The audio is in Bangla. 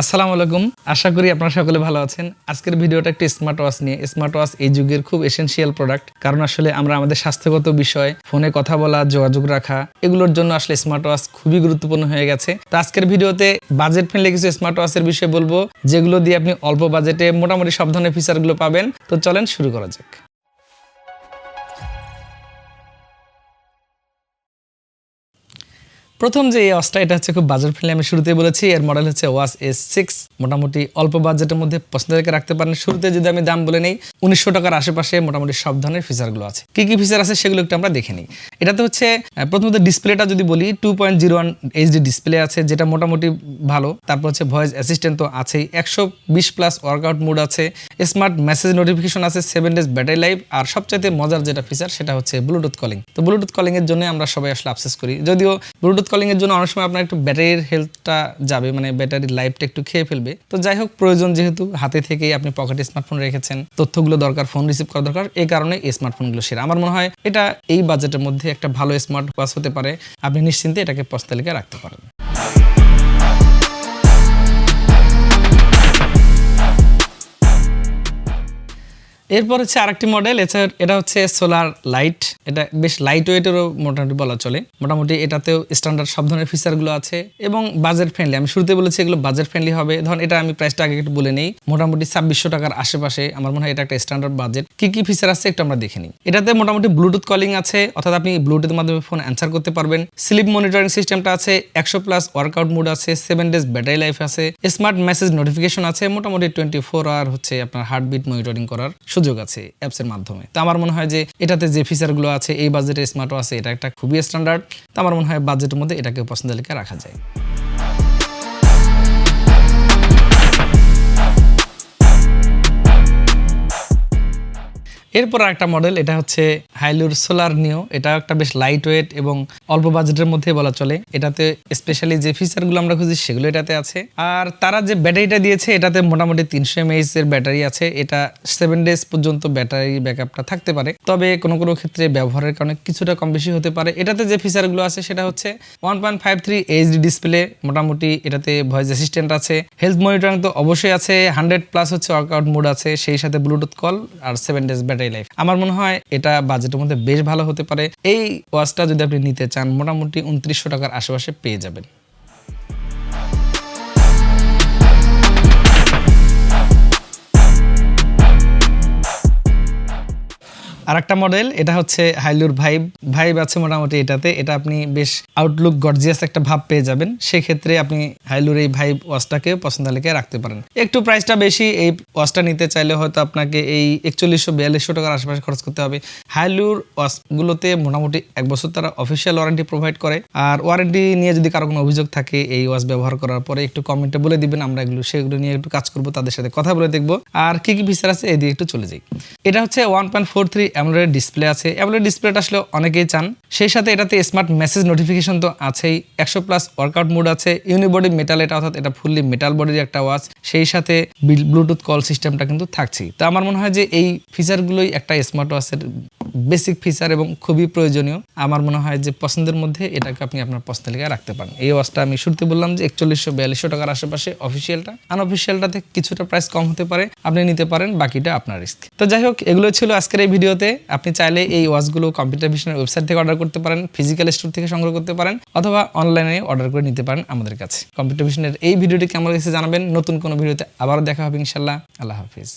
আসসালামু আলাইকুম। আশা করি আপনারা সকলে ভালো আছেন। আজকের ভিডিওটা একটি স্মার্ট ওয়াচ নিয়ে। স্মার্ট ওয়াচ এই যুগের খুব এসেনশিয়াল প্রোডাক্ট কারণ আসলে আমরা আমাদের স্বাস্থ্যগত বিষয়, ফোনে কথা বলা, যোগাযোগ রাখা, এগুলোর জন্য আসলে স্মার্ট ওয়াচ খুবই গুরুত্বপূর্ণ হয়ে গেছে। তো আজকের ভিডিওতে বাজেট ফ্রেন্ডলি কিছু স্মার্ট ওয়াচের বিষয়ে বলব, যেগুলো দিয়ে আপনি অল্প বাজেটে মোটামুটি সব ধরনের ফিচারগুলো পাবেন। তো চলেন শুরু করা যাক। প্রথম যে এই অস্ট্রা এটা হচ্ছে খুব বাজার ফ্রেন্ডলি আমি শুরুতে বলেছি, এর মডেল হচ্ছে ওয়াস এস সিক্স মোটামুটি অল্প বাজেটের মধ্যে পছন্দ রেখে রাখতে পারেন। শুরুতে যদি আমি দাম বলে নেই, উনিশশো টাকার আশেপাশে মোটামুটি সব ধরনের ফিচারগুলো আছে। কি কি ফিচার আছে সেগুলো একটু আমরা দেখে নিই। এটাতে হচ্ছে প্রথমত ডিসপ্লেটা যদি বলি two point zero one HD display আছে, যেটা মোটামুটি ভালো। তারপর হচ্ছে ভয়েস অ্যাসিস্ট্যান্ট তো আছেই। একশো বিশ প্লাস ওয়ার্কআউট মুড আছে। স্মার্ট মেসেজ নোটিফিকেশন আছে সেভেন ডেজ ব্যাটারি লাইফ আর সবচাইতে মজার যেটা ফিচার সেটা হচ্ছে ব্লুটুথ কলিং তো ব্লুটুথ কলিং এর জন্য আমরা সবাই আসলে আফসোস করি। যদিও ব্লুটুথ কলিং এর জন্য অনেক সময় আপনার একটু ব্যাটারির হেলথটা যাবে মানে ব্যাটারির লাইফটা একটু খেয়ে ফেলবে। তো যাই হোক, প্রয়োজন যেহেতু হাতে থেকেই আপনি পকেটে স্মার্টফোন রেখেছেন, তথ্যগুলো দরকার ফোন রিসিভ করা দরকার এই কারণে এই স্মার্টফোনগুলো সেরা। আমার মনে হয় এটা এই বাজেটের মধ্যে একটা ভালো স্মার্ট ওয়াচ হতে পারে। আপনি নিশ্চিন্তে এটাকে পস্তালিকা রাখতে পারেন। এরপর হচ্ছে আরেকটি মডেল এছাড়া এটা হচ্ছে সোলার লাইট এটা বেশ লাইট ওয়েটেরও মোটামুটি বলা চলে। মোটামুটি এটাতেও স্ট্যান্ডার্ড সব ধরনের ফিচারগুলো আছে এবং বাজেট ফ্রেন্ডলি আমি শুরুতে বলেছি এগুলো বাজেট ফ্রেন্ডলি হবে। ধরুন এটা আমি প্রাইসটা আগে একটু বলে নিই। মোটামুটি ছাব্বিশশো টাকার আশেপাশে আমার মনে হয় এটা একটা স্ট্যান্ডার্ড বাজেট কি কি ফিচার আছে একটু আমরা দেখে নিই। এটাতে মোটামুটি ব্লুটুথ কলিং আছে, অর্থাৎ আপনি ব্লুটুথের মাধ্যমে ফোন অ্যান্সার করতে পারবেন। স্লিপ মনিটরিং সিস্টেমটা আছে, একশো প্লাস ওয়ার্কআউট মুড আছে সেভেন ডেজ ব্যাটারি লাইফ আছে স্মার্ট মেসেজ নোটিফিকেশন আছে, মোটামুটি টোয়েন্টি ফোর আওয়ার হচ্ছে আপনার হার্টবিট মনিটরিং করার। সুযোগ আছে অ্যাপসের মাধ্যমে। তো আমার মনে হয় যে এটাতে যে ফিচারগুলো আছে, এই বাজেটে স্মার্টও আছে, এটা একটা খুবই স্ট্যান্ডার্ড তো আমার মনে হয় বাজেটের মধ্যে এটাকে পছন্দ লিখে রাখা যায়। এরপর একটা মডেল এটা হচ্ছে হাইলুর সোলার নিও এটা একটা বেশ লাইট ওয়েট এবং অল্প বাজেটের মধ্যে বলা চলে। এটাতে স্পেশালি যে ফিচারগুলো আমরা খুঁজি, সেগুলো এটাতে আছে। আর তারা যে ব্যাটারিটা দিয়েছে, এটাতে মোটামুটি তিনশো এমএইচ এর ব্যাটারি আছে। এটা সেভেন ডেজ পর্যন্ত ব্যাটারি ব্যাকআপটা থাকতে পারে। তবে কোনো কোনো ক্ষেত্রে ব্যবহারের কারণে কিছুটা কম বেশি হতে পারে। এটাতে যে ফিচারগুলো আছে, সেটা হচ্ছে one point five three HD display মোটামুটি এটাতে ভয়েস অ্যাসিস্ট্যান্ট আছে। হেলথ মনিটরিং তো অবশ্যই আছে। হান্ড্রেড প্লাস হচ্ছে ওয়ার্কআউট মোড আছে। সেই সাথে ব্লুটুথ কল আর সেভেন ডেজ ব্যাটারি লাইফ আমার মনে হয় এটা বাজেটের মধ্যে বেশ ভালো হতে পারে। এই ওয়াচটা যদি আপনি নিতে চান, মোটামুটি উনত্রিশশো টাকার আশেপাশে পেয়ে যাবেন। আর একটা মডেল এটা হচ্ছে হাইলুর ভাইব ভাইব আছে মোটামুটি এটাতে। এটা আপনি বেশ আউটলুক গর্জিয়াস একটা ভাব পেয়ে যাবেন। সেক্ষেত্রে আপনি হাইলুর এই ভাইব ওয়াচটাকে পছন্দ লেগে রাখতে পারেন। একটু প্রাইসটা বেশি, এই ওয়াচটা নিতে চাইলে হয়তো আপনাকে এই একচল্লিশশো বিয়াল্লিশশো টাকার আশেপাশে খরচ করতে হবে। হাইলুর ওয়াচগুলোতে মোটামুটি এক বছর তারা অফিসিয়াল ওয়ারেন্টি প্রোভাইড করে। আর ওয়ারেন্টি নিয়ে যদি কারও কোনো অভিযোগ থাকে এই ওয়াচ ব্যবহার করার পরে একটু কমেন্টে বলে দিবেন, আমরা এগুলো, সেগুলো নিয়ে একটু কাজ করব, তাদের সাথে কথা বলে দেখব। আর কি কি ফিচার আছে, এদিকে একটু চলে যাই। এটা হচ্ছে one point four three AMOLED display আছে। অ্যামোলেড ডিসপ্লেটা আসলে অনেকেই চান। সেই সাথে এটাতে স্মার্ট মেসেজ নোটিফিকেশন তো আছেই। একশো প্লাস ওয়ার্কআউট মুড আছে। ইউনিবডি মেটাল এটা অর্থাৎ এটা ফুললি মেটাল বডির একটা ওয়াচ সেই সাথে ব্লুটুথ কল সিস্টেমটা কিন্তু থাকছেই। তো আমার মনে হয় যে এই ফিচারগুলোই একটা স্মার্ট ওয়াচের বেসিক ফিচার এবং খুবই প্রয়োজনীয়। আমার মনে হয় যে পছন্দের মধ্যে এটাকে আপনি আপনার পছন্দ লেগে রাখতে পারেন। এই ওয়াচটা আমি শুরুতে বললাম যে একচল্লিশশো বিয়াল্লিশশো টাকার আশেপাশে অফিসিয়ালটা আনঅফিসিয়ালটাতে কিছুটা প্রাইস কম হতে পারে। আপনি নিতে পারেন, বাকিটা আপনার রিস্ক তো যাই হোক এগুলো ছিল আজকের এই ভিডিওতে আপনি চাইলে এই ওয়াচগুলো কম্পিউটার ভিশনের ওয়েবসাইট থেকে অর্ডার করতে পারেন ফিজিক্যাল স্টোর থেকে সংগ্রহ করতে পারেন, অথবা অনলাইনে অর্ডার করে নিতে পারেন আমাদের কাছে। কম্পিউটার ভিশনের এই ভিডিওটি কেমন লেগেছে জানাবেন। নতুন কোনো ভিডিওতে আবারও দেখা হবে ইনশাল্লাহ। আল্লাহ হাফিজ।